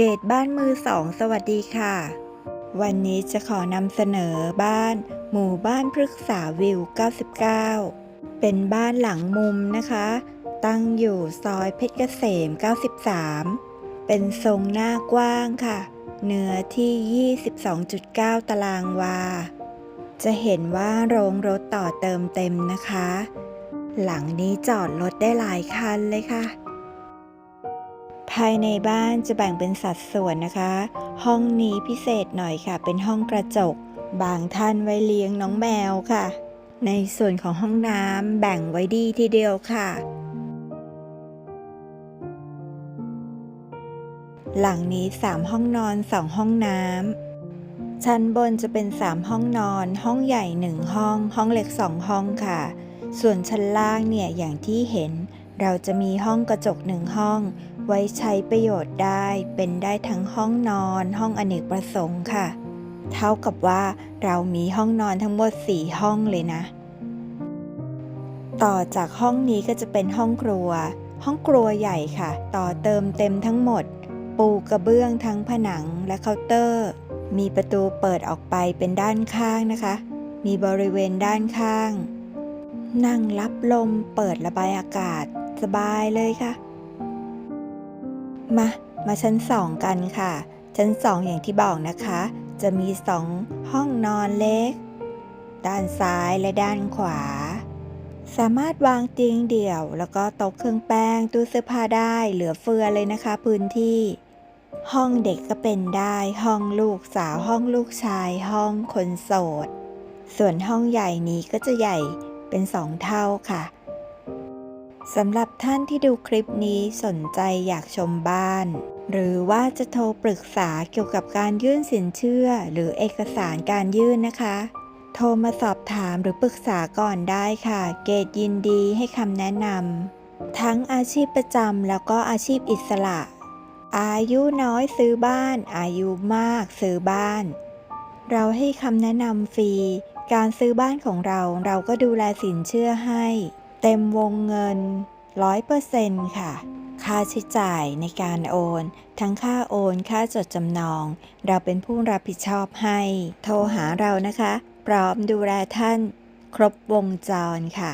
เกตบ้านมือสองสวัสดีค่ะ วันนี้จะขอนำเสนอบ้าน หมู่บ้านพฤกษาวิว 99 เป็นบ้านหลังมุมนะคะ ตั้งอยู่ซอยเพชรเกษม 93 เป็นทรงหน้ากว้างค่ะ เนื้อที่ 22.9 ตารางวา จะเห็นว่าโรงรถต่อเติมเต็มนะคะ หลังนี้จอดรถได้หลายคันเลยค่ะายในบ้านจะแบ่งเป็นสัดส่วนนะคะ ห้องนี้พิเศษหน่อยค่ะ เป็นห้องกระจก บางท่านไว้เลี้ยงน้องแมวค่ะ ในส่วนของห้องน้ำแบ่งไว้ดีทีเดียวค่ะ หลังนี้ 3 ห้องนอน 2 ห้องน้ำชั้นบนจะเป็น 3 ห้องนอน ห้องใหญ่ 1 ห้อง ห้องเล็ก 2 ห้องค่ะ ส่วนชั้นล่างเนี่ยอย่างที่เห็น เราจะมีห้องกระจกหนึ่งห้อง ไว้ใช้ประโยชน์ได้เป็นได้ทั้งห้องนอน ห้องอเนกประสงค์ค่ะ เท่ากับว่าเรามีห้องนอนทั้งหมด 4 ห้องเลยนะ ต่อจากห้องนี้ก็จะเป็นห้องครัว ห้องครัวใหญ่ค่ะ ต่อเติมเต็มทั้งหมด ปูกระเบื้องทั้งผนังและเคาน์เตอร์ มีประตูเปิดออกไปเป็นด้านข้างนะคะ มีบริเวณด้านข้าง นั่งรับลมเปิดระบายอากาศสบายเลยค่ะ มา มาชั้นสองกันค่ะ ชั้นสองอย่างที่บอกนะคะ จะมีสองห้องนอนเล็ก ด้านซ้ายและด้านขวา สามารถวางเตียงเดี่ยว แล้วก็โต๊ะเครื่องแป้งตู้เสื้อผ้าได้เหลือเฟือเลยนะคะ พื้นที่ ห้องเด็กก็เป็นได้ ห้องลูกสาวห้องลูกชาย ห้องคนโสด ส่วนห้องใหญ่นี้ก็จะใหญ่เป็นสองเท่าค่ะ สำหรับท่านที่ดูคลิปนี้สนใจอยากชมบ้าน หรือว่าจะโทรปรึกษาเกี่ยวกับการยื่นสินเชื่อ หรือเอกสารการยื่นนะคะ โทรมาสอบถามหรือปรึกษาก่อนได้ค่ะ เกดยินดีให้คำแนะนำทั้งอาชีพประจำแล้วก็อาชีพอิสระ อายุน้อยซื้อบ้าน อายุมากซื้อบ้าน เราให้คำแนะนำฟรี การซื้อบ้านของเราเราก็ดูแลสินเชื่อให้ เต็มวงเงิน 100%ค่ะ ค่าใช้จ่ายในการโอน ทั้งค่าโอน ค่าจดจำนอง เราเป็นผู้รับผิดชอบให้ โทรหาเรานะคะ พร้อมดูแลท่าน ครบวงจรค่ะ